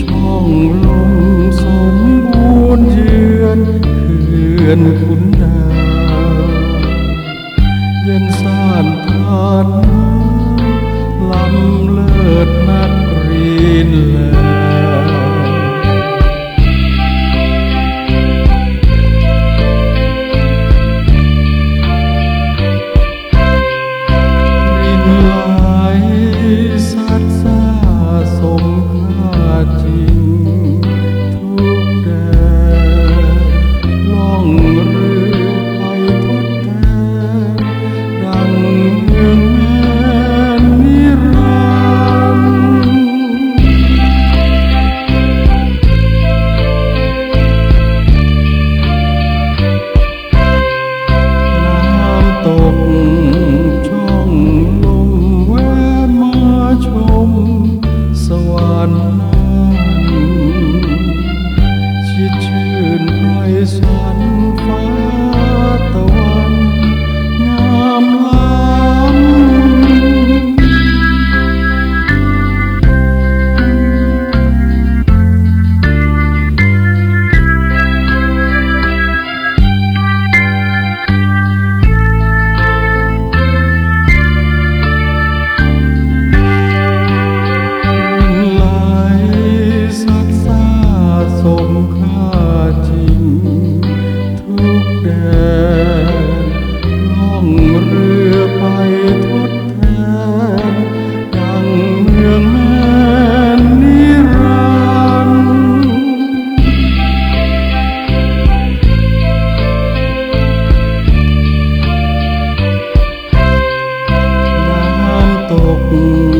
ช่องลมสมบูรณ์เยือนเขื่อน Mm-hmm.